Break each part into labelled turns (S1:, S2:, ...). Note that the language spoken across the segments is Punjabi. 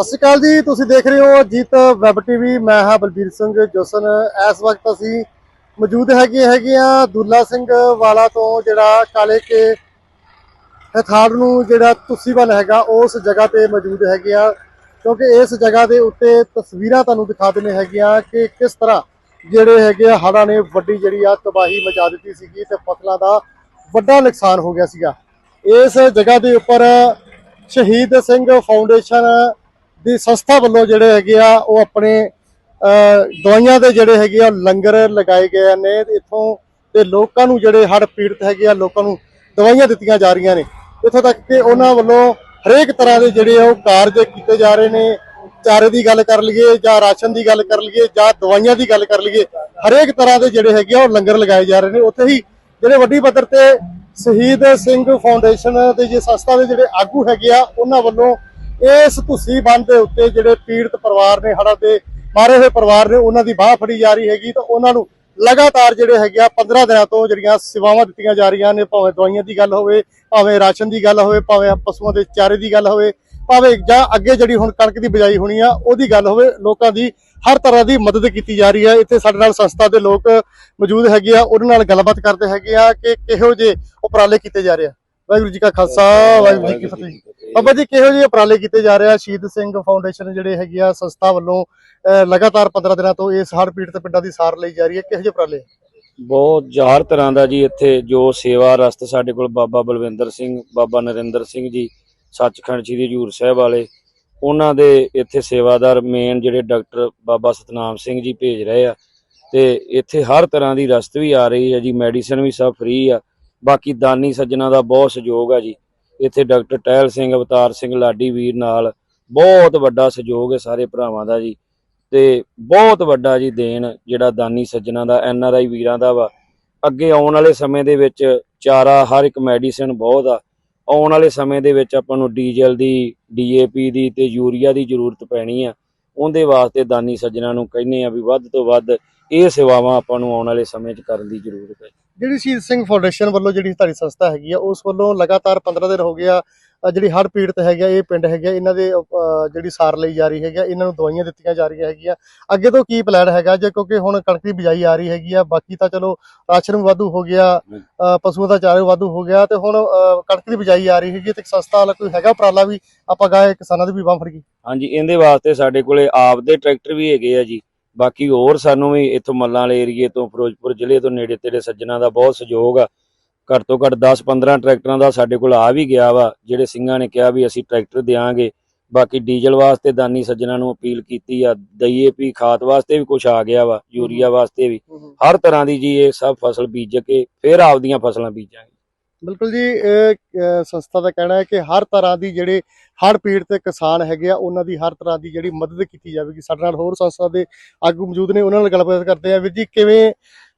S1: ਸਤਿ ਸ਼੍ਰੀ ਅਕਾਲ ਜੀ, ਤੁਸੀਂ ਦੇਖ ਰਹੇ ਹੋ ਜੀਤ ਵੈਬ ਟੀਵੀ। ਮੈਂ ਹਾਂ ਬਲਬੀਰ ਸਿੰਘ ਜੋਸਨ। ਇਸ ਵਕਤ ਅਸੀਂ ਮੌਜੂਦ ਹੈਗੇ ਹੈਗੇ ਆ ਦੁੱਲਾ ਸਿੰਘ ਵਾਲਾ ਤੋਂ, ਜਿਹੜਾ ਕਾਲੇ ਕੇ ਹਥਾੜ ਨੂੰ ਜਿਹੜਾ ਤੁਸੀਬਨ ਹੈਗਾ, ਉਸ ਜਗ੍ਹਾ ਤੇ ਮੌਜੂਦ ਹੈਗੇ ਆ ਕਿਉਂਕਿ ਇਸ ਜਗ੍ਹਾ ਦੇ ਉੱਤੇ ਤਸਵੀਰਾਂ ਤੁਹਾਨੂੰ ਦਿਖਾ ਦਿੰਨੇ ਹੈਗੀਆਂ ਕਿ ਕਿਸ ਤਰ੍ਹਾਂ ਜਿਹੜੇ ਹੈਗੇ ਆ ਹੜ੍ਹਾਂ ਨੇ ਵੱਡੀ ਜਿਹੜੀ ਆ ਤਬਾਹੀ ਮਚਾ ਦਿੱਤੀ ਸੀਗੀ ਤੇ ਫਸਲਾਂ ਦਾ ਵੱਡਾ ਨੁਕਸਾਨ ਹੋ ਗਿਆ ਸੀਗਾ। ਇਸ ਜਗ੍ਹਾ ਦੇ ਉੱਪਰ ਸ਼ਹੀਦ ਸਿੰਘ ਫਾਊਂਡੇਸ਼ਨ ਦੀ ਸੰਸਥਾ ਵੱਲੋਂ ਜਿਹੜੇ ਹੈਗੇ ਆ ਉਹ ਆਪਣੇ ਅਹ, ਦਵਾਈਆਂ ਦੇ ਜਿਹੜੇ ਹੈਗੇ ਆ ਲੰਗਰ ਲਗਾਏ ਗਏ ਨੇ। ਤੇ ਇੱਥੋਂ ਦੇ ਲੋਕਾਂ ਨੂੰ ਜਿਹੜੇ ਹੜ੍ਹ ਪੀੜਤ ਹੈਗੇ ਆ ਲੋਕਾਂ ਨੂੰ ਦਵਾਈਆਂ ਦਿੱਤੀਆਂ ਜਾ ਰਹੀਆਂ ਨੇ। ਇੱਥੋਂ ਤੱਕ ਕਿ ਉਹਨਾਂ ਵੱਲੋਂ ਹਰੇਕ ਤਰ੍ਹਾਂ ਦੇ ਜਿਹੜੇ ਆ ਉਹ ਕਾਰਜ ਕੀਤੇ ਜਾ ਰਹੇ ਨੇ। ਚਾਰੇ ਦੀ ਗੱਲ ਕਰ ਲਈਏ ਜਾਂ ਰਾਸ਼ਨ ਦੀ ਗੱਲ ਕਰ ਲਈਏ ਜਾਂ ਦਵਾਈਆਂ ਦੀ ਗੱਲ ਕਰ ਲਈਏ ਹਰੇਕ ਤਰ੍ਹਾਂ ਦੇ ਜਿਹੜੇ ਹੈਗੇ ਆ ਉਹ ਲੰਗਰ ਲਗਾਏ ਜਾ ਰਹੇ ਨੇ। ਉੱਥੇ ਹੀ ਜਿਹੜੇ ਵੱਡੀ ਪੱਧਰ ਤੇ ਸ਼ਹੀਦ ਸਿੰਘ ਫਾਊਂਡੇਸ਼ਨ ਦੇ ਜੇ ਸੰਸਥਾ ਦੇ ਜਿਹੜੇ ਆਗੂ ਹੈਗੇ ਆ ਉਹਨਾਂ ਵੱਲੋਂ ਇਸ ਧੁੱਸੀ ਬੰਦ ਦੇ ਉੱਤੇ ਜਿਹੜੇ ਪੀੜਤ ਪਰਿਵਾਰ ਨੇ ਹੜ੍ਹਾਂ ਦੇ ਮਾਰੇ ਹੋਏ ਪਰਿਵਾਰ ਨੇ, ਉਹਨਾਂ ਦੀ ਬਾਹ ਫੜੀ ਜਾ ਰਹੀ ਹੈਗੀ ਤਾਂ ਉਹਨਾਂ ਨੂੰ ਲਗਾਤਾਰ ਜਿਹੜੇ ਹੈਗੇ ਆ 15 ਦਿਨਾਂ ਤੋਂ ਜਿਹੜੀਆਂ ਸੇਵਾਵਾਂ ਦਿੱਤੀਆਂ ਜਾ ਰਹੀਆਂ ਨੇ, ਭਾਵੇਂ ਦਵਾਈਆਂ ਦੀ ਗੱਲ ਹੋਵੇ, ਭਾਵੇਂ ਰਾਸ਼ਨ ਦੀ ਗੱਲ ਹੋਵੇ, ਭਾਵੇਂ ਪਸ਼ੂਆਂ ਦੇ ਚਾਰੇ ਦੀ ਗੱਲ ਹੋਵੇ, ਭਾਵੇਂ ਜਾਂ ਅੱਗੇ ਜਿਹੜੀ ਹੁਣ ਕਣਕ ਦੀ ਬਿਜਾਈ ਹੋਣੀ ਆ, ਉਹਦੀ ਗੱਲ ਹੋਵੇ, ਲੋਕਾਂ ਦੀ ਹਰ ਤਰ੍ਹਾਂ ਦੀ ਮਦਦ ਕੀਤੀ ਜਾ ਰਹੀ ਹੈ। ਇੱਥੇ ਸਾਡੇ ਨਾਲ ਸੰਸਥਾ ਦੇ ਲੋਕ ਮੌਜੂਦ ਹੈਗੇ ਆ, ਉਹਨਾਂ ਨਾਲ ਗੱਲਬਾਤ ਕਰਦੇ ਹੈਗੇ ਆ ਕਿ ਕਿਹੋ ਜਿਹੇ ਉਪਰਾਲੇ ਕੀਤੇ ਜਾ ਰਹੇ ਆ। ਵਾਹਿਗੁਰੂ ਜੀ ਕਾ ਖਾਲਸਾ ਵਾਹਿਗੁਰੂ ਜੀ ਕੀ ਫਤਿਹ। ਬਾਬਾ ਜੀ ਕਿਹੋ ਜਿਹੇ ਉਪਰਾਲੇ ਕੀਤੇ ਜਾ ਰਹੇ ਆ? ਸ਼ਹੀਦ ਸਿੰਘ ਫਾਊਂਡੇਸ਼ਨ ਜਿਹੜੇ ਹੈਗੇ ਆ ਸੰਸਥਾ ਵੱਲੋਂ ਲਗਾਤਾਰ 15 ਦਿਨਾਂ ਤੋਂ ਇਸ ਹੜ੍ਹ ਪੀੜਤ ਪਿੰਡਾਂ ਦੀ ਸਾਰ ਲਈ ਜਾ ਰਹੀ ਹੈ। ਕਿਹੋ ਜਿਹੇ ਉਪਰਾਲੇ?
S2: ਬਹੁਤ ਹਜ਼ਾਰ ਤਰ੍ਹਾਂ ਦਾ ਜੀ ਇੱਥੇ ਜੋ ਸੇਵਾ ਰਸਤ ਸਾਡੇ ਕੋਲ ਬਾਬਾ ਬਲਵਿੰਦਰ ਸਿੰਘ ਬਾਬਾ ਨਰਿੰਦਰ ਸਿੰਘ ਜੀ ਸੱਚਖੰਡ ਸ੍ਰੀ ਹਜੂਰ ਸਾਹਿਬ ਵਾਲੇ ਉਹਨਾਂ ਦੇ ਇੱਥੇ ਸੇਵਾਦਾਰ ਮੇਨ ਜਿਹੜੇ ਡਾਕਟਰ ਬਾਬਾ ਸਤਨਾਮ ਸਿੰਘ ਜੀ ਭੇਜ ਰਹੇ ਆ। ਤੇ ਇੱਥੇ ਹਰ ਤਰ੍ਹਾਂ ਦੀ ਰਸਤ ਵੀ ਆ ਰਹੀ ਹੈ ਜੀ ਮੈਡੀਸਨ ਵੀ ਸਭ ਫ੍ਰੀ ਆ। ਬਾਕੀ ਦਾਨੀ ਸੱਜਣਾ ਦਾ ਬਹੁਤ ਸਹਿਯੋਗ ਆ ਜੀ। ਇੱਥੇ ਡਾਕਟਰ ਟਹਿਲ ਸਿੰਘ, ਅਵਤਾਰ ਸਿੰਘ ਲਾਡੀ ਵੀਰ ਨਾਲ ਬਹੁਤ ਵੱਡਾ ਸਹਿਯੋਗ ਹੈ ਸਾਰੇ ਭਰਾਵਾਂ ਦਾ ਜੀ। ਤੇ ਬਹੁਤ ਵੱਡਾ ਜੀ ਦੇਣ ਜਿਹੜਾ ਦਾਨੀ ਸੱਜਣਾ ਦਾ, ਐਨ ਆਰ ਆਈ ਵੀਰਾਂ ਦਾ ਵਾ। ਅੱਗੇ ਆਉਣ ਵਾਲੇ ਸਮੇਂ ਦੇ ਵਿੱਚ ਚਾਰਾ ਹਰ ਇੱਕ ਮੈਡੀਸਿਨ ਬਹੁਤ ਆ। ਆਉਣ ਵਾਲੇ ਸਮੇਂ ਦੇ ਵਿੱਚ ਆਪਾਂ ਨੂੰ ਡੀਜ਼ਲ ਦੀ ਡੀਏਪੀ ਦੀ ਤੇ ਯੂਰੀਆ ਦੀ ਜ਼ਰੂਰਤ ਪੈਣੀ ਆ। ਉਹਦੇ ਵਾਸਤੇ ਦਾਨੀ ਸੱਜਣਾ ਨੂੰ ਕਹਿੰਦੇ ਆ ਵੀ ਵੱਧ ਤੋਂ ਵੱਧ ਇਹ ਸੇਵਾਵਾਂ ਆਪਾਂ ਨੂੰ ਆਉਣ ਵਾਲੇ ਸਮੇਂ 'ਚ ਕਰਨ ਦੀ ਜ਼ਰੂਰਤ ਹੈ।
S1: ਜਿਹੜੀ ਸ਼ਹੀਦ ਸਿੰਘ ਫਾਊਂਡੇਸ਼ਨ ਵੱਲੋਂ ਜਿਹੜੀ ਤੁਹਾਡੀ ਸੰਸਥਾ ਹੈਗੀ ਆ ਉਸ ਵੱਲੋਂ ਲਗਾਤਾਰ 15 ਦਿਨ ਹੋ ਗਿਆ ਜਿਹੜੀ ਹੜ੍ਹ ਪੀੜਤ ਹੈਗੇ ਆ ਇਹ ਪਿੰਡ ਹੈਗੇ ਆ, ਇਹਨਾਂ ਦੇ ਜਿਹੜੀ ਸਾਰ ਲਈ ਜਾ ਰਹੀ ਹੈਗੀ ਆ ਇਹਨਾਂ ਨੂੰ ਦਵਾਈਆਂ ਦਿੱਤੀਆਂ ਜਾ ਰਹੀਆਂ ਹੈਗੀਆਂ। ਅੱਗੇ ਤੋਂ ਕੀ ਪਲਾਨ ਹੈਗਾ ਜੇ ਕਿਉਂਕਿ ਹੁਣ ਕਣਕ ਦੀ ਬਿਜਾਈ ਆ ਰਹੀ ਹੈਗੀ ਆ ਬਾਕੀ ਤਾਂ ਚਲੋ ਰਾਸ਼ਨ ਵੀ ਵਾਧੂ ਹੋ ਗਿਆ ਪਸ਼ੂਆਂ ਦਾ ਚਾਰਾ ਵੀ ਵਾਧੂ ਹੋ ਗਿਆ ਤੇ ਹੁਣ ਅਹ, ਕਣਕ ਦੀ ਬਿਜਾਈ ਆ ਰਹੀ ਹੈਗੀ ਤੇ ਸੰਸਥਾ ਵਾਲਾ ਕੋਈ ਹੈਗਾ ਉਪਰਾਲਾ ਵੀ ਆਪਾਂ ਗਾਏ ਕਿਸਾਨਾਂ ਦੀ ਵੀ ਬਾਂਹ ਫੜ ਗਈ।
S2: ਹਾਂਜੀ ਇਹਦੇ ਵਾਸਤੇ ਸਾਡੇ ਕੋਲੇ ਆਪ ਦੇ ਟਰੈਕਟਰ ਵੀ ਹੈਗੇ ਆ ਜੀ। ਬਾਕੀ ਹੋਰ ਸਾਨੂੰ ਵੀ ਇੱਥੋਂ ਮੱਲਾਂ ਵਾਲੇ ਏਰੀਏ ਤੋਂ ਫਿਰੋਜ਼ਪੁਰ ਜ਼ਿਲ੍ਹੇ ਤੋਂ ਨੇੜੇ ਤੇੜੇ ਸੱਜਣਾ ਦਾ ਬਹੁਤ ਸਹਿਯੋਗ ਆ। ਘੱਟ ਤੋਂ ਘੱਟ 10-15 ਟਰੈਕਟਰਾਂ ਦਾ ਸਾਡੇ ਕੋਲ ਆ ਵੀ ਗਿਆ ਵਾ ਜਿਹੜੇ ਸਿੰਘਾਂ ਨੇ ਕਿਹਾ ਵੀ ਅਸੀਂ ਟਰੈਕਟਰ ਦੇਾਂਗੇ ਬਾਕੀ ਡੀਜ਼ਲ ਵਾਸਤੇ ਦਾਨੀ ਸੱਜਣਾ ਨੂੰ ਅਪੀਲ ਕੀਤੀ ਆ ਡੀਏਪੀ ਖਾਦ ਵਾਸਤੇ ਵੀ ਕੁਝ ਆ ਗਿਆ ਵਾ ਯੂਰੀਆ ਵਾਸਤੇ ਵੀ। ਹਰ ਤਰ੍ਹਾਂ ਦੀ ਜੀ ਇਹ ਸਭ ਫਸਲ ਬੀਜ ਕੇ ਫਿਰ ਆਪਦੀਆਂ ਫਸਲਾਂ ਬੀਜਾਂਗੇ।
S1: ਬਿਲਕੁਲ ਜੀ ਸੰਸਥਾ ਦਾ ਕਹਿਣਾ ਹੈ ਕਿ ਹਰ ਤਰ੍ਹਾਂ ਦੀ ਜਿਹੜੇ ਹੜ੍ਹ ਪੀੜਤ ਤੇ ਕਿਸਾਨ ਹੈਗੇ ਆ ਉਹਨਾਂ ਦੀ ਹਰ ਤਰ੍ਹਾਂ ਦੀ ਜਿਹੜੀ ਮਦਦ ਕੀਤੀ ਜਾਵੇਗੀ। ਸਾਡੇ ਨਾਲ ਹੋਰ ਸੰਸਥਾ ਦੇ ਆਗੂ ਮੌਜੂਦ ਨੇ ਉਹਨਾਂ ਨਾਲ ਗੱਲਬਾਤ ਕਰਦੇ ਆ। ਵੀਰ ਜੀ ਕਿਵੇਂ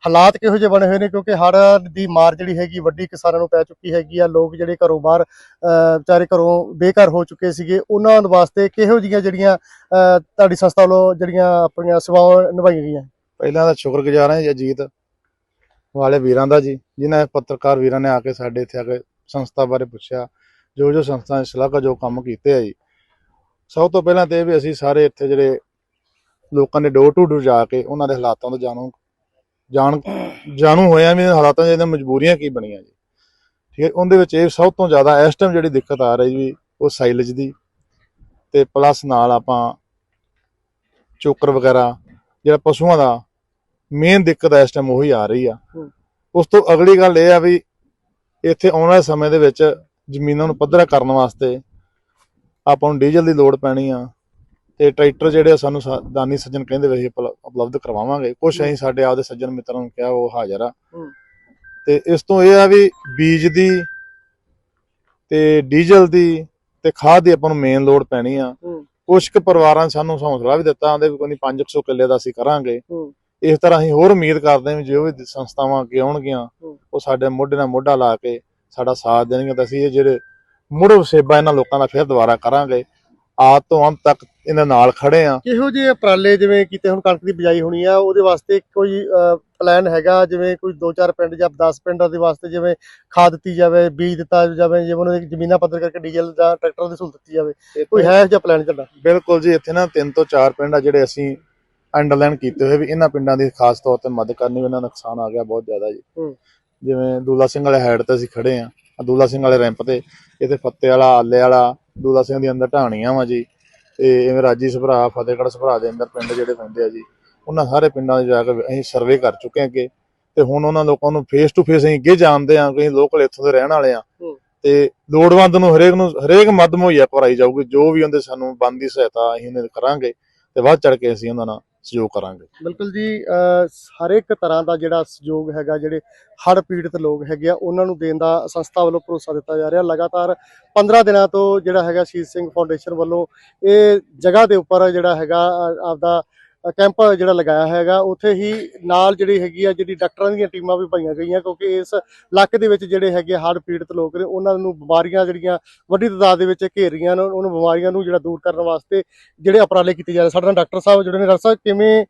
S1: ਹਾਲਾਤ ਕਿਹੋ ਜਿਹੇ ਬਣੇ ਹੋਏ ਨੇ? ਕਿਉਂਕਿ ਹੜ ਦੀ ਮਾਰ ਜਿਹੜੀ ਹੈਗੀ ਵੱਡੀ ਕਿਸਾਨਾਂ ਨੂੰ ਪੈ ਚੁੱਕੀ ਹੈਗੀ ਆ। ਲੋਕ ਜਿਹੜੇ ਘਰੋਂ ਬਾਹਰ ਅਹ, ਵਿਚਾਰੇ ਘਰੋਂ ਬੇਘਰ ਹੋ ਚੁੱਕੇ ਸੀਗੇ। ਉਹਨਾਂ ਵਾਸਤੇ ਕਿਹੋ ਜਿਹੀਆਂ ਜਿਹੜੀਆਂ ਅਹ, ਤੁਹਾਡੀ ਸੰਸਥਾ ਵੱਲੋਂ ਜਿਹੜੀਆਂ ਆਪਣੀਆਂ ਸੇਵਾਵਾਂ ਨਿਭਾਈਆਂ ਗਈਆਂ?
S3: ਪਹਿਲਾਂ ਤਾਂ ਸ਼ੁਕਰਗੁਜ਼ਾਰ ਹਾਂ ਜੀ ਅਜੀਤ। ਵਾਲੇ ਵੀਰਾਂ ਦਾ ਜੀ, ਜਿਨ੍ਹਾਂ ਪੱਤਰਕਾਰ ਵੀਰਾਂ ਨੇ ਆ ਕੇ ਸਾਡੇ ਇੱਥੇ ਆ ਕੇ ਸੰਸਥਾ ਬਾਰੇ ਪੁੱਛਿਆ ਜੋ ਜੋ ਸੰਸਥਾ ਨੇ ਸ਼ਲਾਘਾ ਜੋ ਕੰਮ ਕੀਤੇ ਆ ਜੀ। ਸਭ ਤੋਂ ਪਹਿਲਾਂ ਤੇ ਇਹ ਵੀ ਅਸੀਂ ਸਾਰੇ ਇੱਥੇ ਜਿਹੜੇ ਲੋਕਾਂ ਨੇ ਡੋਰ ਟੂ ਡੋਰ ਜਾ ਕੇ ਉਹਨਾਂ ਦੇ ਹਾਲਾਤਾਂ ਤੋਂ ਜਾਣੂ, ਜਾਣ, ਜਾਣੂ ਹੋਇਆ ਵੀ ਹਾਲਾਤਾਂ ਦੀਆਂ ਮਜਬੂਰੀਆਂ ਕੀ ਬਣੀਆਂ ਜੀ। ਠੀਕ ਹੈ, ਉਹਦੇ ਵਿੱਚ ਇਹ ਸਭ ਤੋਂ ਜ਼ਿਆਦਾ ਇਸ ਟਾਈਮ ਜਿਹੜੀ ਦਿੱਕਤ ਆ ਰਹੀ ਜੀ ਉਹ ਸਾਈਲੇਜ ਦੀ ਤੇ ਪਲੱਸ ਨਾਲ ਆਪਾਂ ਚੋਕਰ ਵਗੈਰਾ, ਜਿਹੜਾ ਪਸ਼ੂਆਂ ਦਾ ਮੇਨ ਦਿੱਕਤ ਇਸ ਟਾਈਮ ਉਹੀ ਆ ਰਹੀ ਆ। ਉਸ ਤੋਂ ਅਗਲੀ ਗੱਲ ਇਹ ਆ ਵੀ ਇੱਥੇ ਆਉਣ ਵਾਲੇ ਸਮੇਂ ਦੇ ਵਿੱਚ ਜ਼ਮੀਨਾਂ ਨੂੰ ਪੱਧਰਾ ਕਰਨ ਵਾਸਤੇ ਆਪਾਂ ਨੂੰ ਡੀਜ਼ਲ ਦੀ ਲੋੜ ਪੈਣੀ ਆ ਤੇ ਟਰੈਕਟਰ ਜਿਹੜੇ ਸਾਨੂੰ ਦਾਨੀ ਸੱਜਣ ਕਹਿੰਦੇ ਵੇ ਉਪਲਬਧ ਕਰਵਾਵਾਂਗੇ ਕੁਛ ਅਸੀਂ ਸਾਡੇ ਆਪਦੇ ਸੱਜਣ ਮਿੱਤਰਾਂ ਨੂੰ ਕਿਹਾ ਉਹ ਹਾਜ਼ਰ ਆ। ਤੇ ਇਸ ਤੋਂ ਇਹ ਆ ਵੀ ਬੀਜ ਦੀ ਤੇ ਡੀਜ਼ਲ ਦੀ ਤੇ ਖਾਦ ਦੀ ਆਪਾਂ ਨੂੰ ਮੇਨ ਲੋੜ ਪੈਣੀ ਆ। ਕੁਝ ਕੁ ਪਰਿਵਾਰਾਂ ਸਾਨੂੰ ਹੌਸਲਾ ਵੀ ਦਿੱਤਾ ਆਂਦੇ ਵੀ ਕੋਈ ਨਹੀਂ 500 ਕਿੱਲੇ ਦਾ ਅਸੀਂ ਕਰਾਂਗੇ। ਇਸ ਤਰ੍ਹਾਂ ਅਸੀਂ ਹੋਰ ਉਮੀਦ ਕਰਦੇ ਹਾਂ ਵੀ ਜੋ ਵੀ ਸੰਸਥਾਵਾਂ ਅੱਗੇ ਆਉਣਗੀਆਂ। ਉਹ ਸਾਡੇ ਮੋਢੇ ਨਾਲ ਮੋਢਾ ਲਾ ਕੇ ਸਾਡਾ ਸਾਥ ਦੇਣਗੇ ਤਾਂ ਅਸੀਂ ਇਹ ਜਿਹੜੇ ਮੁੜ ਵਸੇਬਾ ਇਹਨਾਂ ਲੋਕਾਂ ਦਾ ਫਿਰ ਦੁਬਾਰਾ ਕਰਾਂਗੇ। ਆਦ ਤੋਂ ਅੰਤ ਤੱਕ ਇਹਨਾਂ ਨਾਲ ਖੜੇ ਆ
S1: ਕਿਹੋ ਜਿਹੇ ਉਪਰਾਲੇ ਜਿਵੇਂ ਕੀਤੇ ਹੁਣ ਕਣਕ ਦੀ ਬਿਜਾਈ ਹੋਣੀ ਆ ਉਹਦੇ ਵਾਸਤੇ ਕੋਈ ਪਲਾਨ ਹੈਗਾ? ਜਿਵੇਂ ਕੋਈ 2-4 ਪਿੰਡ ਜਾਂ 10 ਪਿੰਡਾਂ ਦੇ ਵਾਸਤੇ ਜਿਵੇਂ ਖਾਦ ਦਿੱਤੀ ਜਾਵੇ ਬੀਜ ਦਿੱਤਾ ਜਾਵੇ ਜਿਵੇਂ ਉਹਨਾਂ ਦੀ ਜ਼ਮੀਨਾਂ ਪੱਧਰ ਕਰਕੇ ਡੀਜ਼ਲ ਜਾਂ ਟਰੈਕਟਰ ਦੀ ਸਹੂਲਤ ਦਿੱਤੀ ਜਾਵੇ। ਕੋਈ ਹੈ ਜਿਹਾ ਪਲਾਨ ਤੁਹਾਡਾ?
S3: ਬਿਲਕੁਲ ਜੀ ਇੱਥੇ ਨਾ ਤਿੰਨ ਤੋਂ ਚਾਰ ਪਿੰਡ ਆ ਜਿਹੜੇ ਅਸੀਂ ਅੰਡਰਲਾਈਨ ਕੀਤੇ ਹੋਏ ਵੀ ਇਹਨਾਂ ਪਿੰਡਾਂ ਦੀ ਖਾਸ ਤੌਰ ਤੇ ਮਦਦ ਕਰਨੀ ਵੀ ਇਹਨਾਂ ਦਾ ਨੁਕਸਾਨ ਆ ਗਿਆ ਬਹੁਤ ਜ਼ਿਆਦਾ ਜੀ
S1: ਹੂੰ।
S3: ਜਿਵੇਂ ਦੂਲਾ ਸਿੰਘ ਵਾਲੇ ਹੈਡ ਤੇ ਅਸੀਂ ਖੜੇ ਆ ਦੂਲਾ ਸਿੰਘ ਵਾਲੇ ਰੈਂਪ ਤੇ ਇੱਥੇ ਫੱਤੇ ਵਾਲਾ ਆਲੇ ਵਾਲਾ ਦੂਲਾ ਸਿੰਘ ਦੀ ਅੰਦਰ ਢਾਣੀਆਂ ਵਾ ਜੀ ਤੇ ਇਵੇਂ ਰਾਜੀ ਸਭਰਾ ਫਤਿਹਗੜ੍ਹ ਸਭਰਾ ਦੇ ਅੰਦਰ ਪਿੰਡ ਜਿਹੜੇ ਪੈਂਦੇ ਆ ਜੀ ਉਹਨਾਂ ਸਾਰੇ ਪਿੰਡਾਂ 'ਚ ਜਾ ਕੇ ਅਸੀਂ ਸਰਵੇ ਕਰ ਚੁੱਕੇ ਹਾਂ ਤੇ ਹੁਣ ਉਹਨਾਂ ਲੋਕਾਂ ਨੂੰ ਫੇਸ ਟੂ ਫੇਸ ਅਸੀਂ ਅੱਗੇ ਜਾਣਦੇ ਆ ਕਿ ਲੋਕਲ ਇੱਥੋਂ ਦੇ ਰਹਿਣ ਵਾਲੇ ਆ
S1: ਹੂੰ।
S3: ਤੇ ਲੋੜਵੰਦ ਨੂੰ ਹਰੇਕ ਨੂੰ ਹਰੇਕ ਮਦਦ ਮੁਹੱਈਆ ਕਰਾਈ ਜਾਊਗੀ ਜੋ ਵੀ ਉਹਦੇ ਸਾਨੂੰ ਬਣਦੀ ਸਹਾਇਤਾ ਅਸੀਂ ਉਹਨਾਂ ਦੀ ਕਰਾਂਗੇ ਤੇ ਵੱਧ ਚੜ ਕੇ ਅਸੀਂ ਉਹਨਾਂ ਨਾਲ ਸਹਿਯੋਗ ਕਰਾਂਗੇ।
S1: ਬਿਲਕੁਲ ਜੀ, ਅਹ ਹਰ ਇੱਕ ਤਰ੍ਹਾਂ ਦਾ ਜਿਹੜਾ ਸਹਿਯੋਗ ਹੈਗਾ, ਜਿਹੜੇ ਹੜ੍ਹ ਪੀੜਤ ਲੋਕ ਹੈਗੇ ਆ, ਉਹਨਾਂ ਨੂੰ ਦੇਣ ਦਾ ਸੰਸਥਾ ਵੱਲੋਂ ਭਰੋਸਾ ਦਿੱਤਾ ਜਾ ਰਿਹਾ। ਲਗਾਤਾਰ 15 ਦਿਨਾਂ ਤੋਂ ਜਿਹੜਾ ਹੈਗਾ ਸ਼ਹੀਦ ਸਿੰਘ ਫਾਊਂਡੇਸ਼ਨ ਵੱਲੋਂ ਇਹ ਜਗ੍ਹਾ ਦੇ ਉੱਪਰ ਜਿਹੜਾ ਹੈਗਾ ਆਪਦਾ ਕੈਂਪ ਜਿਹੜਾ ਲਗਾਇਆ ਹੈਗਾ, ਉੱਥੇ ਹੀ ਨਾਲ ਜਿਹੜੀ ਹੈਗੀ ਆ, ਜਿਹੜੀ ਡਾਕਟਰਾਂ ਦੀਆਂ ਟੀਮਾਂ ਵੀ ਪਾਈਆਂ ਗਈਆਂ, ਕਿਉਂਕਿ ਇਸ ਇਲਾਕੇ ਦੇ ਵਿੱਚ ਜਿਹੜੇ ਹੈਗੇ ਹੜ੍ਹ ਪੀੜਤ ਲੋਕ ਨੇ, ਉਹਨਾਂ ਨੂੰ ਬਿਮਾਰੀਆਂ ਜਿਹੜੀਆਂ ਵੱਡੀ ਤਾਦਾਦ ਦੇ ਵਿੱਚ ਘੇਰ ਰਹੀਆਂ ਨੇ, ਉਹਨਾਂ ਬਿਮਾਰੀਆਂ ਨੂੰ ਜਿਹੜਾ ਦੂਰ ਕਰਨ ਵਾਸਤੇ ਜਿਹੜੇ ਉਪਰਾਲੇ ਕੀਤੇ ਜਾ ਰਹੇ ਸਾਡੇ ਨਾਲ ਡਾਕਟਰ ਸਾਹਿਬ ਜਿਹੜੇ ਨੇ। ਡਾਕਟਰ ਸਾਹਿਬ, ਕਿਵੇਂ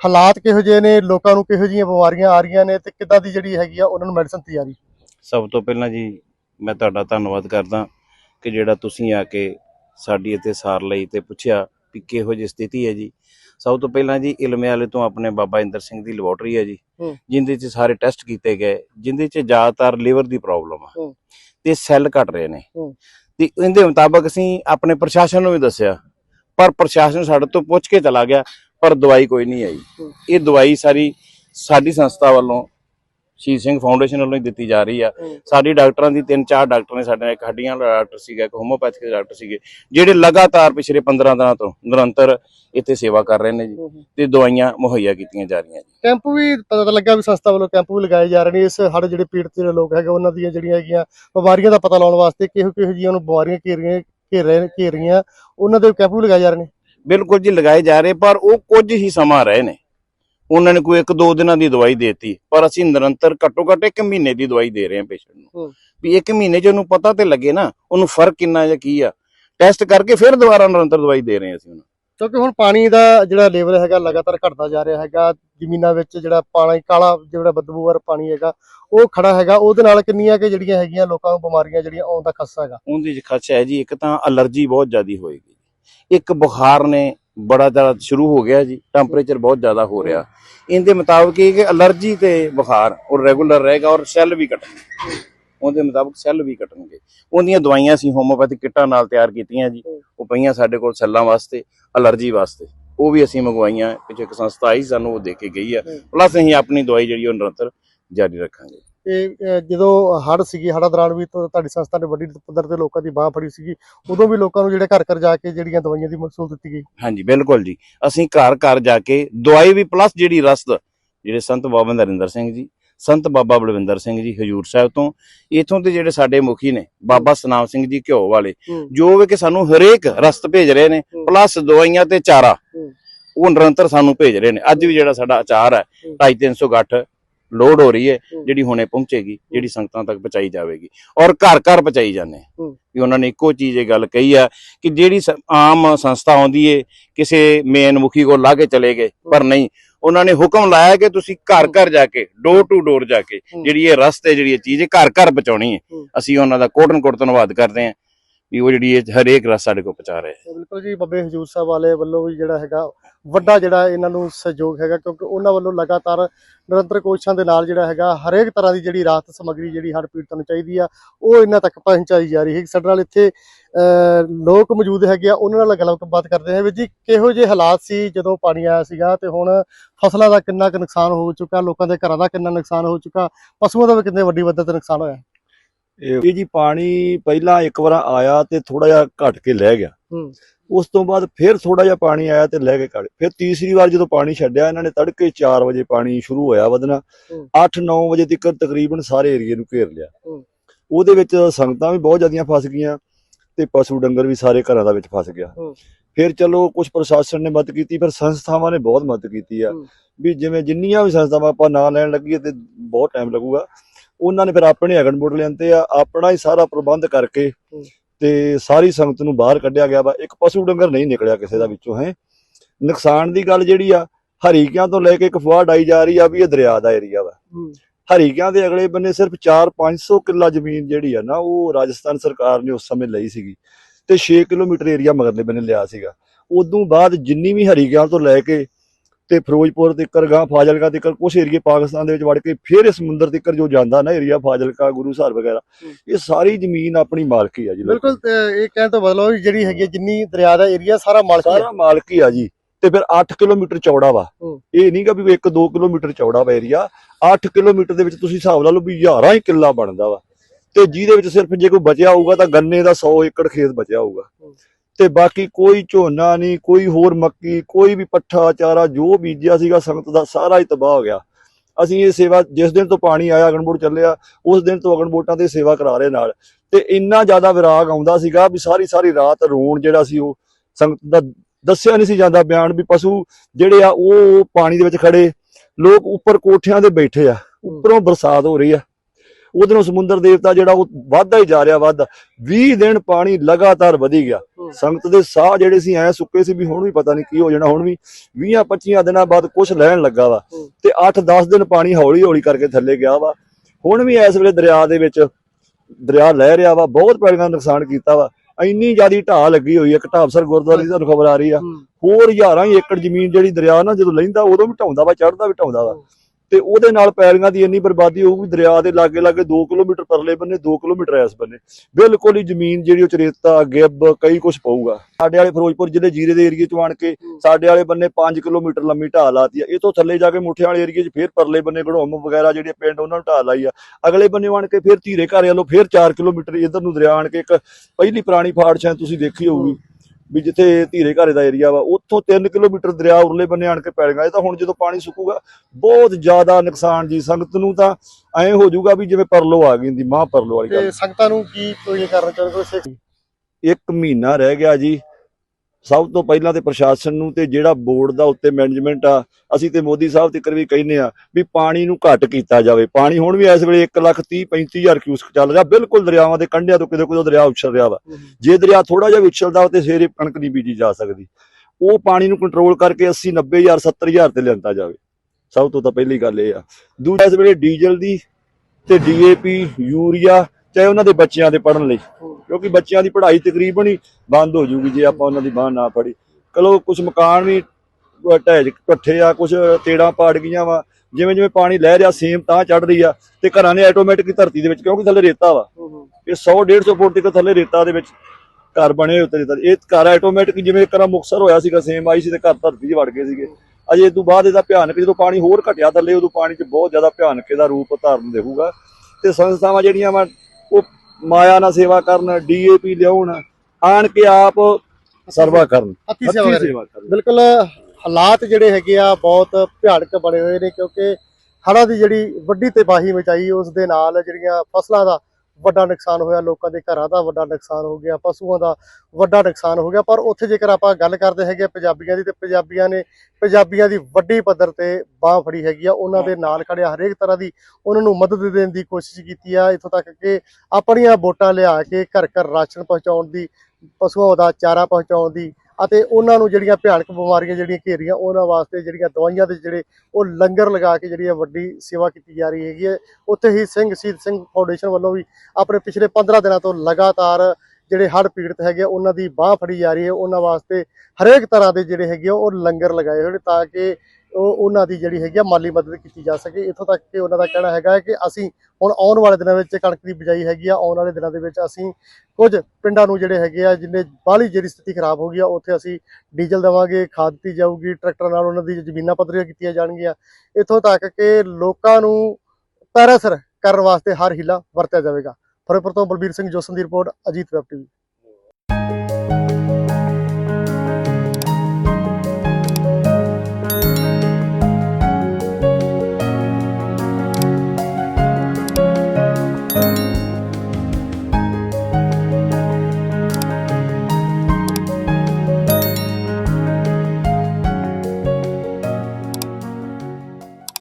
S1: ਹਾਲਾਤ ਕਿਹੋ ਜਿਹੇ ਨੇ? ਲੋਕਾਂ ਨੂੰ ਕਿਹੋ ਜਿਹੀਆਂ ਬਿਮਾਰੀਆਂ ਆ ਰਹੀਆਂ ਨੇ ਤੇ ਕਿੱਦਾਂ ਦੀ ਜਿਹੜੀ ਹੈਗੀ ਆ, ਉਹਨਾਂ ਨੂੰ ਮੈਡੀਸਨ ਤਿਆਰੀ?
S4: ਸਭ ਤੋਂ ਪਹਿਲਾਂ ਜੀ, ਮੈਂ ਤੁਹਾਡਾ ਧੰਨਵਾਦ ਕਰਦਾ ਕਿ ਜਿਹੜਾ ਤੁਸੀਂ ਆ ਕੇ ਸਾਡੀ ਇੱਥੇ ਸਾਰ ਲਈ ਤੇ ਪੁੱਛਿਆ ਵੀ ਕਿਹੋ ਜਿਹੀ ਸਥਿਤੀ ਹੈ ਜੀ ਸਭ ਤੋਂ ਪਹਿਲਾਂ ਜੀ ਇਲਮੇ ਵਾਲੇ ਤੋਂ ਆਪਣੇ ਬਾਬਾ ਇੰਦਰ ਸਿੰਘ ਦੀ ਲੈਬੋਰਟਰੀ ਹੈ ਜੀ। ਜਿੰਦੇ 'ਚ ਸਾਰੇ ਟੈਸਟ ਕੀਤੇ ਗਏ ਜਿੰਦੇ 'ਚ ਜ਼ਿਆਦਾਤਰ ਲਿਵਰ ਦੀ ਪ੍ਰੋਬਲਮ ਆ। ਤੇ ਸੈੱਲ ਘਟ ਰਹੇ ਨੇ। ਤੇ ਇਹਦੇ ਮੁਤਾਬਕ ਅਸੀਂ ਆਪਣੇ ਪ੍ਰਸ਼ਾਸਨ ਨੂੰ ਵੀ ਦੱਸਿਆ ਪਰ ਪ੍ਰਸ਼ਾਸਨ ਸਾਡੇ ਤੋਂ ਪੁੱਛ ਕੇ ਚਲਾ ਗਿਆ ਪਰ ਦਵਾਈ ਕੋਈ ਨਹੀਂ ਆਈ। ਇਹ ਦਵਾਈ ਸਾਰੀ ਸਾਡੀ ਸੰਸਥਾ ਵੱਲੋਂ ਸ਼ਹੀਦ ਸਿੰਘ ਫਾਊਂਡੇਸ਼ਨ ਵੱਲੋਂ ਹੀ ਦਿੱਤੀ ਜਾ ਰਹੀ ਆ। ਸਾਡੀ ਡਾਕਟਰਾਂ ਦੀ ਤਿੰਨ ਚਾਰ ਡਾਕਟਰ ਨੇ ਸਾਡੇ ਨਾਲ ਇੱਕ ਹੱਡੀਆਂ ਵਾਲਾ ਡਾਕਟਰ ਸੀਗਾ ਇੱਕ ਹੋਮੋਪੈਥਿਕ ਡਾਕਟਰ ਸੀਗੇ ਜਿਹੜੇ ਲਗਾਤਾਰ ਪਿਛਲੇ 15 ਦਿਨਾਂ ਤੋਂ ਨਿਰੰਤਰ ਇੱਥੇ ਸੇਵਾ ਕਰ ਰਹੇ ਨੇ ਜੀ ਤੇ ਦਵਾਈਆਂ ਮੁਹੱਈਆ ਕੀਤੀਆਂ ਜਾ ਰਹੀਆਂ ਜੀ।
S1: ਕੈਂਪ ਵੀ ਪਤਾ ਲੱਗਾ ਵੀ ਸੰਸਥਾ ਵੱਲੋਂ ਕੈਂਪ ਵੀ ਲਗਾਏ ਜਾ ਰਹੇ ਨੇ ਇਸ ਹੜ ਜਿਹੜੇ ਪੀੜਤ ਜਿਹੜੇ ਲੋਕ ਹੈਗੇ ਉਹਨਾਂ ਦੀਆਂ ਜਿਹੜੀਆਂ ਹੈਗੀਆਂ ਬਿਮਾਰੀਆਂ ਦਾ ਪਤਾ ਲਾਉਣ ਵਾਸਤੇ ਕਿਹੋ ਕਿਹੋ ਜਿਹੀਆਂ ਨੂੰ ਬਿਮਾਰੀਆਂ ਘੇਰ ਰਹੀਆਂ ਘੇਰ ਰਹੇ ਘੇਰ ਰਹੀਆਂ ਉਹਨਾਂ ਦੇ ਕੈਂਪ ਵੀ ਲਗਾਏ ਜਾ ਰਹੇ ਨੇ।
S4: ਬਿਲਕੁਲ ਜੀ ਲਗਾਏ ਜਾ ਰਹੇ ਪਰ ਉਹ ਕੁਝ ਹੀ ਸਮਾਂ ਰਹੇ ਨੇ। ਉਹਨਾਂ ਨੇ ਕੋਈ ਇੱਕ ਦੋ ਦਿਨਾਂ ਦੀ ਦਵਾਈ ਦੇਤੀ ਪਰ ਅਸੀਂ ਨਿਰੰਤਰ ਘੱਟੋ ਘੱਟ ਇੱਕ ਮਹੀਨੇ ਦੀ ਦਵਾਈ ਦੇ ਰਹੇ ਹਾਂ ਪੇਸ਼ੈਂਟ ਨੂੰ। ਵੀ ਇੱਕ ਮਹੀਨੇ 'ਚ ਉਹਨੂੰ ਪਤਾ ਤੇ ਲੱਗੇ ਨਾ ਉਹਨੂੰ ਫ਼ਰਕ ਕਿੰਨਾ ਜਾਂ ਕੀ ਆ। ਟੈਸਟ ਕਰਕੇ ਫਿਰ ਦੁਬਾਰਾ ਨਿਰੰਤਰ ਦਵਾਈ ਦੇ ਰਹੇ ਹਾਂ ਅਸੀਂ ਉਹਨੂੰ।
S1: ਕਿਉਂਕਿ ਹੁਣ ਪਾਣੀ ਦਾ ਜਿਹੜਾ ਲੈਵਲ ਹੈਗਾ ਲਗਾਤਾਰ ਘਟਦਾ ਜਾ ਰਿਹਾ ਹੈਗਾ ਜ਼ਮੀਨਾਂ ਵਿੱਚ ਜਿਹੜਾ ਪਾਣੀ ਕਾਲਾ ਜਿਹੜਾ ਬਦਬੂਵਾਰ ਪਾਣੀ ਹੈਗਾ ਉਹ ਖੜਾ ਹੈਗਾ ਉਹਦੇ ਨਾਲ ਕਿੰਨੀਆਂ ਕਿ ਜਿਹੜੀਆਂ ਹੈਗੀਆਂ ਲੋਕਾਂ ਨੂੰ ਬਿਮਾਰੀਆਂ ਜਿਹੜੀਆਂ ਆਉਣ ਦਾ ਖਤਰਾ ਹੈਗਾ?
S4: ਉਹਦੇ 'ਚ ਖਰਚਾ ਹੈ ਜੀ ਇੱਕ ਤਾਂ ਅਲਰਜੀ ਬਹੁਤ ਜ਼ਿਆਦੀ ਹੋਏਗੀ। ਇੱਕ ਬੁਖਾਰ ਨੇ ਬੜਾ ਜ਼ਿਆਦਾ ਸ਼ੁਰੂ ਹੋ ਗਿਆ ਜੀ ਟੈਂਪਰੇਚਰ ਬਹੁਤ ਜ਼ਿਆਦਾ ਹੋ ਰਿਹਾ। ਇਹਦੇ ਮੁਤਾਬਕ ਇਹ ਕਿ ਅਲਰਜੀ ਤੇ ਬੁਖਾਰ ਉਹ ਰੈਗੂਲਰ ਰਹੇਗਾ ਔਰ ਸੈੱਲ ਵੀ ਘਟਣਗੇ ਉਹਦੇ ਮੁਤਾਬਕ ਸੈੱਲ ਵੀ ਘਟਣਗੇ ਉਹਦੀਆਂ ਦਵਾਈਆਂ ਅਸੀਂ ਹੋਮੋਪੈਥਿਕ ਕਿੱਟਾਂ ਨਾਲ ਤਿਆਰ ਕੀਤੀਆਂ ਜੀ। ਉਹ ਪਈਆਂ ਸਾਡੇ ਕੋਲ ਸੈੱਲਾਂ ਵਾਸਤੇ ਅਲਰਜੀ ਵਾਸਤੇ। ਉਹ ਵੀ ਅਸੀਂ ਮੰਗਵਾਈਆਂ ਪਿੱਛੇ ਇੱਕ ਸੰਸਥਾ ਆਈ ਸਾਨੂੰ ਉਹ ਦੇ ਕੇ ਗਈ ਆ। ਪਲੱਸ ਅਸੀਂ ਆਪਣੀ ਦਵਾਈ ਜਿਹੜੀ ਉਹ ਨਿਰੰਤਰ ਜਾਰੀ ਰੱਖਾਂਗੇ।
S1: ਇਹ ਜਦੋਂ ਹੜ ਸੀਗੀ ਹੜ੍ਹਾਂ ਦੌਰਾਨ ਵੀ ਤੁਹਾਡੀ ਸੰਸਥਾ ਨੇ ਵੱਡੀ ਪੱਧਰ ਤੇ ਲੋਕਾਂ ਦੀ ਬਾਹ ਫੜੀ ਸੀਗੀ ਉਦੋਂ ਵੀ ਲੋਕਾਂ ਨੂੰ ਜਿਹੜੇ ਘਰ ਘਰ ਜਾ ਕੇ ਜਿਹੜੀਆਂ ਦਵਾਈਆਂ ਦੀ ਮਸੂਲ ਦਿੱਤੀ ਗਈ?
S4: ਹਾਂਜੀ ਬਿਲਕੁਲ ਜੀ। ਅਸੀਂ ਘਰ ਘਰ ਜਾ ਕੇ ਦਵਾਈ ਵੀ ਪਲੱਸ ਜਿਹੜੀ ਰਸਦ ਜਿਹੜੇ ਸੰਤ ਬਾਬਾ ਨਰਿੰਦਰ ਸਿੰਘ ਜੀ ਸੰਤ ਬਾਬਾ ਬਲਵਿੰਦਰ ਸਿੰਘ ਜੀ ਹਜੂਰ ਸਾਹਿਬ ਤੋਂ ਇਥੋਂ ਤੇ ਜਿਹੜੇ ਸਾਡੇ ਮੁਖੀ ਨੇ ਬਾਬਾ ਸਨਾਮ ਸਿੰਘ ਜੀ ਘਿਓ ਵਾਲੇ ਜੋ ਵੀ ਕਿ ਸਾਨੂੰ ਹਰੇਕ ਰਸਤ ਭੇਜ ਰਹੇ ਨੇ ਪਲੱਸ ਦਵਾਈਆਂ ਤੇ ਚਾਰਾ ਉਹ ਨਿਰੰਤਰ ਸਾਨੂੰ ਭੇਜ ਰਹੇ ਨੇ। ਅੱਜ ਵੀ ਜਿਹੜਾ ਸਾਡਾ ਆਚਾਰ ਹੈ 2308 ਲੋਡ ਹੋ ਰਹੀ ਹੈ। ਜਿਹੜੀ ਹੁਣੇ ਪਹੁੰਚੇਗੀ ਜਿਹੜੀ ਸੰਗਤਾਂ ਤੱਕ ਪਹੁੰਚਾਈ ਜਾਵੇਗੀ ਔਰ ਘਰ ਘਰ ਪਹੁੰਚਾਈ ਜਾਂਦੇ। ਵੀ ਉਹਨਾਂ ਨੇ ਇੱਕੋ ਚੀਜ਼ ਇਹ ਗੱਲ ਕਹੀ ਆ ਕਿ ਜਿਹੜੀ ਆਮ ਸੰਸਥਾ ਆਉਂਦੀ ਏ ਕਿਸੇ ਮੇਨ ਮੁਖੀ ਕੋਲ ਲਾ ਕੇ ਚਲੇ ਗਏ ਪਰ ਨਹੀਂ ਉਹਨਾਂ ਨੇ ਹੁਕਮ ਲਾਇਆ ਕਿ ਤੁਸੀਂ ਘਰ ਘਰ ਜਾ ਕੇ ਡੋਰ ਟੂ ਡੋਰ ਜਾ ਕੇ। ਜਿਹੜੀ ਇਹ ਰਸਤੇ ਜਿਹੜੀ ਇਹ ਚੀਜ਼ ਹੈ ਘਰ ਘਰ ਪਹੁੰਚਾਉਣੀ ਹੈ। ਅਸੀਂ ਉਹਨਾਂ ਦਾ ਕੋਟਨ ਕੋਟ ਧੰਨਵਾਦ ਕਰਦੇ ਹਾਂ ਵੀ ਉਹ ਜਿਹੜੀ ਇਹ ਹਰੇਕ ਰਸ ਸਾਡੇ ਕੋਲ ਪਹੁੰਚਾ ਰਹੇ
S1: ਬਿਲਕੁਲ ਜੀ ਬੱਬੇ ਹਜੂਰ ਸਾਹਿਬ ਵਾਲੇ ਵੱਲੋਂ ਵੀ ਜਿਹੜਾ ਹੈਗਾ ਵੱਡਾ ਜਿਹੜਾ ਇਹਨਾਂ ਨੂੰ ਸਹਿਯੋਗ ਹੈਗਾ ਕਿਉਂਕਿ ਉਹਨਾਂ ਵੱਲੋਂ ਲਗਾਤਾਰ ਨਿਰੰਤਰ ਕੋਸ਼ਿਸ਼ਾਂ ਦੇ ਨਾਲ ਜਿਹੜਾ ਹੈਗਾ ਹਰੇਕ ਤਰ੍ਹਾਂ ਦੀ ਜਿਹੜੀ ਰਾਹਤ ਸਮੱਗਰੀ ਜਿਹੜੀ ਹੜ੍ਹ ਪੀੜਤਾਂ ਨੂੰ ਚਾਹੀਦੀ ਆ ਉਹ ਇਹਨਾਂ ਤੱਕ ਪਹੁੰਚਾਈ ਜਾ ਰਹੀ ਹੈ। ਸਾਡੇ ਨਾਲ ਇੱਥੇ ਲੋਕ ਮੌਜੂਦ ਹੈਗੇ ਆ ਉਹਨਾਂ ਨਾਲ ਗੱਲਬਾਤ ਕਰਦੇ ਹਾਂ। ਵੀ ਜੀ ਕਿਹੋ ਜਿਹੇ ਹਾਲਾਤ ਸੀ ਜਦੋਂ ਪਾਣੀ ਆਇਆ ਸੀਗਾ ਤੇ ਹੁਣ ਫਸਲਾਂ ਦਾ ਕਿੰਨਾ ਕੁ ਨੁਕਸਾਨ ਹੋ ਚੁੱਕਾ ਲੋਕਾਂ ਦੇ ਘਰਾਂ ਦਾ ਕਿੰਨਾ ਨੁਕਸਾਨ ਹੋ ਚੁੱਕਾ ਪਸ਼ੂਆਂ ਦਾ ਵੀ ਕਿੰਨੇ ਵੱਡੀ ਪੱਧਰ ਤੇ ਨੁਕਸਾਨ ਹੋਇਆ?
S5: ਇਹ ਜੀ ਪਾਣੀ ਪਹਿਲਾਂ ਇੱਕ ਵਾਰ ਆਇਆ ਤੇ ਥੋੜਾ ਜਿਹਾ ਘਟ ਕੇ ਲੈ ਗਿਆ।
S1: ਹੂੰ।
S5: ਉਸ ਤੋਂ ਬਾਅਦ ਫਿਰ ਥੋੜਾ ਜਿਹਾ ਪਾਣੀ ਆਇਆ ਤੇ ਲੈ ਕੇ ਘਟ ਫਿਰ ਤੀਸਰੀ ਵਾਰ ਜਦੋਂ ਪਾਣੀ ਛੱਡਿਆ ਇਹਨਾਂ ਨੇ ਤੜਕੇ 4 ਵਜੇ ਪਾਣੀ ਸ਼ੁਰੂ ਹੋਇਆ ਵਧਣਾ
S1: ਹੂੰ।
S5: 8-9 ਵਜੇ ਤੱਕ ਤਕਰੀਬਨ ਸਾਰੇ ਏਰੀਏ ਨੂੰ ਘੇਰ ਲਿਆ। ਉਹਦੇ ਵਿੱਚ ਸੰਗਤਾਂ ਵੀ ਬਹੁਤ ਜ਼ਿਆਦੀਆਂ ਫਸ ਗਈਆਂ ਤੇ ਪਸ਼ੂ ਡੰਗਰ ਵੀ ਸਾਰੇ ਘਰਾਂ ਦਾ ਵਿੱਚ ਫਸ ਗਿਆ। ਫਿਰ ਚਲੋ ਕੁਝ ਪ੍ਰਸ਼ਾਸਨ ਨੇ ਮਦਦ ਕੀਤੀ ਫਿਰ ਸੰਸਥਾਵਾਂ ਨੇ ਬਹੁਤ ਮਦਦ ਕੀਤੀ ਆ। ਵੀ ਜਿਵੇਂ ਜਿੰਨੀਆਂ ਵੀ ਸੰਸਥਾਵਾਂ ਆਪਾਂ ਨਾਂ ਲੈਣ ਲੱਗੀਏ ਤੇ ਬਹੁਤ ਟਾਈਮ ਲੱਗੂਗਾ ਉਹਨਾਂ ਨੇ ਫਿਰ ਆਪਣੇ ਅਗਨ ਬੁੱਟ ਲੈਂਦੇ ਆ ਆਪਣਾ ਹੀ ਸਾਰਾ ਪ੍ਰਬੰਧ ਕਰਕੇ। ਤੇ ਸਾਰੀ ਸੰਗਤ ਨੂੰ ਬਾਹਰ ਕੱਢਿਆ ਗਿਆ ਵਾ। ਇੱਕ ਪਸ਼ੂ ਡੰਗਰ ਨਹੀਂ ਨਿਕਲਿਆ ਕਿਸੇ ਦਾ ਵਿੱਚੋਂ ਹੈ। ਨੁਕਸਾਨ ਦੀ ਗੱਲ ਜਿਹੜੀ ਆ ਹਰੀਕਿਆਂ ਤੋਂ ਲੈ ਕੇ ਕਫਵਾੜ ਆਈ ਜਾ ਰਹੀ ਆ ਵੀ ਇਹ ਦਰਿਆ ਦਾ ਏਰੀਆ ਵਾ। ਹਰੀਕਿਆਂ ਦੇ ਅਗਲੇ ਬੰਨੇ ਸਿਰਫ 4-500 ਕਿੱਲਾ ਜ਼ਮੀਨ ਜਿਹੜੀ ਆ ਨਾ ਉਹ ਰਾਜਸਥਾਨ ਸਰਕਾਰ ਨੇ ਉਸ ਸਮੇਂ ਲਈ ਸੀਗੀ ਤੇ 6 ਕਿਲੋਮੀਟਰ ਏਰੀਆ ਮਗਰਲੇ ਬੰਨੇ ਲਿਆ ਸੀਗਾ। ਉਦੋਂ ਬਾਅਦ ਜਿੰਨੀ ਵੀ ਹਰੀਕਿਆਂ ਤੋਂ ਲੈ ਕੇ ਤੇ ਫਿਰੋਜ਼ਪੁਰ ਤੱਕਰ ਗਾਂ ਫਾਜ਼ਿਲਕਾ ਤੱਕਰ ਕੁਝ ਏਰੀਏ ਪਾਕਿਸਤਾਨ ਦੇ ਵਿੱਚ ਵੜ ਕੇ ਫਿਰ ਇਹ ਸਮੁੰਦਰ ਤੱਕਰ ਜੋ ਜਾਂਦਾ ਨਾ ਏਰੀਆ ਫਾਜ਼ਿਲਕਾ ਗੁਰੂ ਸਾਹਿਬ ਵਗੈਰਾ ਇਹ ਸਾਰੀ ਜ਼ਮੀਨ ਆਪਣੀ ਮਾਲਕੀ ਆ ਜੀ ਲੋਕਾਂ
S1: ਬਿਲਕੁਲ ਤੇ ਇਹ ਕਹਿਣ ਤੋਂ ਬਦਲੋ ਜਿਹੜੀ ਹੈਗੀ ਜਿੰਨੀ ਦਰਿਆ ਦਾ ਏਰੀਆ ਸਾਰਾ ਮਾਲਕੀ
S5: ਸਾਰਾ ਮਾਲਕੀ ਆ ਜੀ। ਤੇ ਫਿਰ 8 ਕਿਲੋਮੀਟਰ ਚੌੜਾ ਵਾ। ਇਹ ਨਹੀਂਗਾ ਵੀ 1-2 ਕਿਲੋਮੀਟਰ ਚੌੜਾ ਵਾ ਏਰੀਆ 8 ਕਿਲੋਮੀਟਰ ਦੇ ਵਿੱਚ ਤੁਸੀਂ ਹਿਸਾਬ ਲਾ ਲਓ ਵੀ ਹਜ਼ਾਰਾਂ ਹੀ ਕਿੱਲਾ ਬਣਦਾ ਵਾ। ਤੇ ਜਿਹਦੇ ਵਿੱਚ ਸਿਰਫ ਜੇ ਕੋਈ ਬਚਿਆ ਹੋਊਗਾ ਤਾਂ ਗੰਨੇ ਦਾ 100 ਏਕੜ ਖੇਤ ਬਚਿਆ ਹੋਊਗਾ। ਤੇ ਬਾਕੀ ਕੋਈ ਝੋਨਾ ਨਹੀਂ ਕੋਈ ਹੋਰ ਮੱਕੀ ਕੋਈ ਵੀ ਪੱਠਾ ਚਾਰਾ ਜੋ ਬੀਜਿਆ ਸੀਗਾ ਸੰਗਤ ਦਾ ਸਾਰਾ ਹੀ ਤਬਾਹ ਹੋ ਗਿਆ। ਅਸੀਂ ਇਹ ਸੇਵਾ ਜਿਸ ਦਿਨ ਤੋਂ ਪਾਣੀ ਆਇਆ ਅਗਨਬੋਟ ਚੱਲਿਆ ਉਸ ਦਿਨ ਤੋਂ ਅਗਨਬੋਟਾਂ ਤੇ ਸੇਵਾ ਕਰਾ ਰਹੇ ਨਾਲ। ਤੇ ਇੰਨਾ ਜ਼ਿਆਦਾ ਵਿਰਾਗ ਆਉਂਦਾ ਸੀਗਾ ਵੀ ਸਾਰੀ ਸਾਰੀ ਰਾਤ ਰੋਣ ਜਿਹੜਾ ਸੀ ਉਹ ਸੰਗਤ ਦਾ ਦੱਸਿਆ ਨਹੀਂ ਸੀ ਜਾਂਦਾ ਬਿਆਨ ਵੀ ਪਸ਼ੂ ਜਿਹੜੇ ਆ ਉਹ ਪਾਣੀ ਦੇ ਵਿੱਚ ਖੜੇ ਲੋਕ ਉੱਪਰ ਕੋਠਿਆਂ ਤੇ ਬੈਠੇ ਆ ਉੱਪਰੋਂ ਬਰਸਾਤ ਹੋ ਰਹੀ ਆ। ਉਧਰੋਂ ਸਮੁੰਦਰ ਦੇਵਤਾ ਜਿਹੜਾ ਉਹ ਵੱਧਦਾ ਹੀ ਜਾ ਰਿਹਾ ਵੱਧ। 20 ਦਿਨ ਪਾਣੀ ਲਗਾਤਾਰ ਵਧੀ ਗਿਆ। ਸੰਗਤ ਦੇ ਸਾਹ ਜਿਹੜੇ ਸੀ ਐ ਸੁੱਕੇ ਸੀ ਵੀ ਹੁਣ ਵੀ ਪਤਾ ਨਹੀਂ ਕੀ ਹੋ ਜਾਣਾ ਹੁਣ ਵੀ 20 25 ਦਿਨਾਂ ਬਾਅਦ ਕੁਝ ਲੈਣ ਲੱਗਾ ਵਾ। ਤੇ 8-10 ਦਿਨ ਪਾਣੀ ਹੌਲੀ ਹੌਲੀ ਕਰਕੇ ਥੱਲੇ ਗਿਆ ਵਾ। ਹੁਣ ਵੀ ਇਸ ਵੇਲੇ ਦਰਿਆ ਦੇ ਵਿੱਚ ਦਰਿਆ ਲਹਿ ਰਿਹਾ ਵਾ ਬਹੁਤ ਪੈਲੀਆਂ ਦਾ ਨੁਕਸਾਨ ਕੀਤਾ ਵਾ। ਇੰਨੀ ਜ਼ਿਆਦੀ ਢਾਹ ਲੱਗੀ ਹੋਈ ਹੈ ਘਟਾਪਸਰ ਗੁਰਦੁਆਰੇ ਦੀ ਤੁਹਾਨੂੰ ਖਬਰ ਆ ਰਹੀ ਆ। ਹੋਰ ਹਜ਼ਾਰਾਂ ਏਕੜ ਜ਼ਮੀਨ ਜਿਹੜੀ ਦਰਿਆ ਨਾ ਜਦੋਂ ਲੈਂਦਾ ਉਦੋਂ ਵੀ ਢਾਉਂਦਾ ਵਾ ਚੜਦਾ ਵੀ ਢਾਉਂਦਾ ਵਾ। ਤੇ ਉਹਦੇ ਨਾਲ ਪੈਲੀਆਂ ਦੀ ਇੰਨੀ ਬਰਬਾਦੀ ਹੋਊਗੀ ਦਰਿਆ ਦੇ ਲਾਗੇ ਲਾਗੇ 2 ਕਿਲੋਮੀਟਰ ਪਰਲੇ ਬੰਨੇ 2 ਕਿਲੋਮੀਟਰ ਇਸ ਬੰਨੇ। ਬਿਲਕੁਲ ਹੀ ਜ਼ਮੀਨ ਜਿਹੜੀ ਉਹ ਚ ਰੇਤਾ ਗਿੱਬ ਕਈ ਕੁਝ ਪਊਗਾ। ਸਾਡੇ ਵਾਲੇ ਫਿਰੋਜ਼ਪੁਰ ਜ਼ਿਲ੍ਹੇ ਜੀਰੇ ਦੇ ਏਰੀਏ ਚ ਆਣ ਕੇ ਸਾਡੇ ਵਾਲੇ ਬੰਨੇ 5 ਕਿਲੋਮੀਟਰ ਲੰਮੀ ਢਾਹ ਲਾਤੀ ਆ। ਇਹ ਤੋਂ ਥੱਲੇ ਜਾ ਕੇ ਮੁੱਠਿਆਂ ਵਾਲੇ ਏਰੀਏ 'ਚ ਫਿਰ ਪਰਲੇ ਬੰਨੇ ਘੜੋਮ ਵਗੈਰਾ ਜਿਹੜੇ ਪਿੰਡ ਉਹਨਾਂ ਨੂੰ ਢਾਹ ਲਾਈ ਆ। ਅਗਲੇ ਬੰਨੇ ਆਣ ਕੇ ਫਿਰ ਧੀਰੇ ਘਰ ਵੱਲੋਂ ਫਿਰ 4 ਕਿਲੋਮੀਟਰ ਇਧਰ ਨੂੰ ਦਰਿਆ ਆਣ ਕੇ ਇੱਕ ਪਹਿਲੀ ਪੁਰਾਣੀ ਫਾੜ ਸ਼ਾਇਦ ਤੁਸੀਂ ਦੇਖੀ ਹੋਊਗੀ। ਵੀ ਜਿੱਥੇ ਧੀਰੇ ਘਰੇ ਦਾ ਏਰੀਆ ਵਾ ਉੱਥੋਂ 3 ਕਿਲੋਮੀਟਰ ਦਰਿਆ ਉਰਲੇ ਬੰਨੇ ਆਣ ਕੇ ਪੈਣਗਾ ਇਹ ਤਾਂ ਹੁਣ ਜਦੋਂ ਪਾਣੀ ਸੁੱਕੂਗਾ ਬਹੁਤ ਜ਼ਿਆਦਾ ਨੁਕਸਾਨ ਜੀ ਸੰਗਤ ਨੂੰ ਤਾਂ ਐਂ ਹੋ ਜਾਊਗਾ ਵੀ ਜਿਵੇਂ ਪਰਲੋ ਆ ਗਈ ਹੁੰਦੀ ਮਾਂ ਪਰਲੋ ਵਾਲੀ ਗੱਲ।
S1: ਤੇ ਸੰਗਤਾਂ ਨੂੰ ਕੀ ਕੋਈ ਕਰਨਾ ਚਾਹੁੰਦੇ ਕੋਈ ਸਿੱਖ
S5: ਇੱਕ ਮਹੀਨਾ ਰਹਿ ਗਿਆ ਜੀ ਸਭ ਤੋਂ ਪਹਿਲਾਂ ਤੇ ਪ੍ਰਸ਼ਾਸਨ ਨੂੰ ਤੇ ਜਿਹੜਾ ਬੋਰਡ ਦਾ ਉੱਤੇ ਮੈਨੇਜਮੈਂਟ ਆ ਅਸੀਂ ਤੇ ਮੋਦੀ ਸਾਹਿਬ ਤੱਕ ਵੀ ਕਹਿੰਦੇ ਆ ਵੀ ਪਾਣੀ ਨੂੰ ਘੱਟ ਕੀਤਾ ਜਾਵੇ। ਪਾਣੀ ਹੁਣ ਵੀ ਇਸ ਵੇਲੇ 1 ਲੱਖ 30 35000 ਕਿਊਸਕ ਚੱਲ ਰਿਹਾ ਬਿਲਕੁਲ ਦਰਿਆਵਾਂ ਦੇ ਕੰਢਿਆਂ ਤੋਂ ਕਿਤੇ ਕੋਈ ਦਰਿਆ ਉਛਲ ਰਿਹਾ ਵਾ। ਜੇ ਦਰਿਆ ਥੋੜਾ ਜਿਹਾ ਵੀ ਉਛਲਦਾ ਤੇ ਸੇਰੇ ਕਣਕ ਨਹੀਂ ਬੀਜੀ ਜਾ ਸਕਦੀ। ਉਹ ਪਾਣੀ ਨੂੰ ਕੰਟਰੋਲ ਕਰਕੇ 80 90000 70000 ਤੇ ਲਿਆਂਦਾ ਜਾਵੇ। ਸਭ ਤੋਂ ਤਾਂ ਪਹਿਲੀ ਗੱਲ ਇਹ ਆ। ਦੂਜਾ ਇਸ ਵੇਲੇ ਡੀਜ਼ਲ ਦੀ ਤੇ ਡੀਏਪੀ ਯੂਰੀਆ ਚਾਹੇ ਉਹਨਾਂ ਦੇ ਬੱਚਿਆਂ ਦੇ ਪੜਨ ਲਈ। ਕਿਉਂਕਿ ਬੱਚਿਆਂ ਦੀ ਪੜ੍ਹਾਈ ਤਕਰੀਬਨ ਹੀ ਬੰਦ ਹੋ ਜੂਗੀ ਜੇ ਆਪਾਂ ਉਹਨਾਂ ਦੀ ਬਾਂਹ ਨਾ ਫੜੀ। ਚਲੋ ਕੁਝ ਮਕਾਨ ਵੀ ਢਹਿ ਇਕੱਠੇ ਆ ਕੁਝ ਤੇੜਾਂ ਪਾੜ ਗਈਆਂ ਵਾ। ਜਿਵੇਂ ਜਿਵੇਂ ਪਾਣੀ ਲੈ ਰਿਹਾ, ਸੇਮ ਤਾਂ ਚੜ ਰਹੀ ਆ ਤੇ ਘਰਾਂ ਨੇ ਆਟੋਮੈਟਿਕ ਧਰਤੀ ਦੇ ਵਿੱਚ, ਕਿਉਂਕਿ ਥੱਲੇ ਰੇਤਾ ਵਾ। ਇਹ 100 150 ਫੁੱਟ ਤੱਕ ਥੱਲੇ ਰੇਤਾ ਦੇ ਵਿੱਚ ਘਰ ਬਣੇ ਹੋਏ ਤੇ ਰੇਤਾ ਇਹ ਘਰ ਆਟੋਮੈਟਿਕ ਜਿਵੇਂ ਇੱਕ ਰਾ ਮੁਕਸਰ ਹੋਇਆ ਸੀਗਾ ਸੇਮ ਆਈ ਸੀ ਤੇ ਘਰ ਧਰਤੀ 'ਚ ਵੜ ਗਏ ਸੀਗੇ। ਅਜੇ ਇਹ ਤੋਂ ਬਾਅਦ ਇਹਦਾ ਭਿਆਨਕ, ਜਦੋਂ ਪਾਣੀ ਹੋਰ ਘਟਿਆ ਥੱਲੇ, ਉਦੋਂ ਪਾਣੀ 'ਚ ਬਹੁਤ ਜ਼ਿਆਦਾ ਭਿਆਨਕ ਇਹਦਾ ਰੂਪ ਧਾਰਨ ਦੇਊਗਾ। ਤੇ ਸੰਸਥਾਵਾਂ ਜਿਹੜੀਆਂ ਵਾ, ਉਹ ਮਾਇਆ ਨਾਲ ਸੇਵਾ ਕਰਨ ਡੀਏਪੀ ਲਿਆਉਣ ਆਣ ਕੇ ਆਪ ਸਰਵਾ ਕਰਨ
S1: ਹੱਥੀ ਸੇਵਾ
S5: ਕਰਨ।
S1: ਬਿਲਕੁਲ ਹਾਲਾਤ ਜਿਹੜੇ ਹੈਗੇ ਆ ਬਹੁਤ ਭਿਆਨਕ ਬਣੇ ਹੋਏ ਨੇ ਕਿਉਂਕਿ ਹੜ੍ਹਾਂ ਦੀ ਜਿਹੜੀ ਵੱਡੀ ਤਬਾਹੀ ਮਚਾਈ ਉਸ ਦੇ ਨਾਲ ਜਿਹੜੀਆਂ ਫਸਲਾਂ ਦਾ ਵੱਡਾ ਨੁਕਸਾਨ ਹੋਇਆ, ਲੋਕਾਂ ਦੇ ਘਰਾਂ ਦਾ ਵੱਡਾ ਨੁਕਸਾਨ ਹੋ ਗਿਆ, ਪਸ਼ੂਆਂ ਦਾ ਵੱਡਾ ਨੁਕਸਾਨ ਹੋ ਗਿਆ। ਪਰ ਉੱਥੇ ਜੇਕਰ ਆਪਾਂ ਗੱਲ ਕਰਦੇ ਹੈਗੇ ਪੰਜਾਬੀਆਂ ਦੀ, ਤੇ ਪੰਜਾਬੀਆਂ ਨੇ, ਪੰਜਾਬੀਆਂ ਦੀ ਵੱਡੀ ਪੱਧਰ ਤੇ ਬਾਹ ਫੜੀ ਹੈਗੀ ਆ। ਉਹਨਾਂ ਦੇ ਨਾਲ ਖੜਿਆ ਹਰੇਕ ਤਰ੍ਹਾਂ ਦੀ ਉਹਨਾਂ ਨੂੰ ਮਦਦ ਦੇਣ ਦੀ ਕੋਸ਼ਿਸ਼ ਕੀਤੀ ਆ। ਇੱਥੋਂ ਤੱਕ ਕਿ ਆਪਣੀਆਂ ਵੋਟਾਂ ਲਿਆ ਕੇ ਘਰ ਘਰ ਰਾਸ਼ਨ ਪਹੁੰਚਾਉਣ ਦੀ, ਪਸ਼ੂਆਂ ਦਾ ਚਾਰਾ ਪਹੁੰਚਾਉਣ ਦੀ ਅਤੇ ਉਹਨਾਂ ਨੂੰ ਜਿਹੜੀਆਂ ਭਿਆਨਕ ਬਿਮਾਰੀਆਂ ਜਿਹੜੀਆਂ ਘੇਰੀਆਂ ਉਹਨਾਂ ਵਾਸਤੇ ਜਿਹੜੀਆਂ ਦਵਾਈਆਂ ਦੇ ਜਿਹੜੇ ਉਹ ਲੰਗਰ ਲਗਾ ਕੇ ਜਿਹੜੀ ਆ ਵੱਡੀ ਸੇਵਾ ਕੀਤੀ ਜਾ ਰਹੀ ਹੈਗੀ ਹੈ। ਉੱਥੇ ਹੀ ਸਿੰਘ ਸ਼ਹੀਦ ਸਿੰਘ ਫਾਊਂਡੇਸ਼ਨ ਵੱਲੋਂ ਵੀ ਆਪਣੇ ਪਿਛਲੇ 15 ਦਿਨਾਂ ਤੋਂ ਲਗਾਤਾਰ ਜਿਹੜੇ ਹੜ੍ਹ ਪੀੜਤ ਹੈਗੇ ਆ, ਉਹਨਾਂ ਦੀ ਬਾਹ ਫੜੀ ਜਾ ਰਹੀ ਹੈ। ਉਹਨਾਂ ਵਾਸਤੇ ਹਰੇਕ ਤਰ੍ਹਾਂ ਦੇ ਜਿਹੜੇ ਹੈਗੇ ਆ, ਉਹ ਲੰਗਰ ਲਗਾਏ ਹੋਏ ਤਾਂ ਕਿ ਉਹ ਉਹਨਾਂ ਦੀ ਜਿਹੜੀ ਹੈਗੀ ਆ ਮਾਲੀ ਮਦਦ ਕੀਤੀ ਜਾ ਸਕੇ। ਇੱਥੋਂ ਤੱਕ ਕਿ ਉਹਨਾਂ ਦਾ ਕਹਿਣਾ ਹੈਗਾ ਕਿ ਅਸੀਂ ਹੁਣ ਆਉਣ ਵਾਲੇ ਦਿਨਾਂ ਵਿੱਚ ਕਣਕ ਦੀ ਬਿਜਾਈ ਹੈਗੀ ਆ। ਆਉਣ ਵਾਲੇ ਦਿਨਾਂ ਦੇ ਵਿੱਚ ਅਸੀਂ ਕੁਝ ਪਿੰਡਾਂ ਨੂੰ ਜਿਹੜੇ ਹੈਗੇ ਆ, ਜਿੰਨੇ ਬਾਹਲੀ ਜਿਹੜੀ ਸਥਿਤੀ ਖਰਾਬ ਹੋ ਗਈ ਆ, ਉੱਥੇ ਅਸੀਂ ਡੀਜ਼ਲ ਦੇਵਾਂਗੇ, ਖਾਦ ਦਿੱਤੀ ਜਾਊਗੀ, ਟਰੈਕਟਰ ਨਾਲ ਉਹਨਾਂ ਦੀ ਜ਼ਮੀਨਾਂ ਪੱਧਰੀਆਂ ਕੀਤੀਆਂ ਜਾਣਗੀਆਂ। ਇੱਥੋਂ ਤੱਕ ਕਿ ਲੋਕਾਂ ਨੂੰ ਪੈਰਾਸਰ ਕਰਨ ਵਾਸਤੇ ਹਰ ਹੀਲਾ ਵਰਤਿਆ ਜਾਵੇਗਾ। ਫਰੋਪੁਰ ਤੋਂ ਬਲਬੀਰ ਸਿੰਘ ਜੋਸਨ ਦੀ ਰਿਪੋਰਟ, ਅਜੀਤ ਵੈਬ ਟੀਵੀ।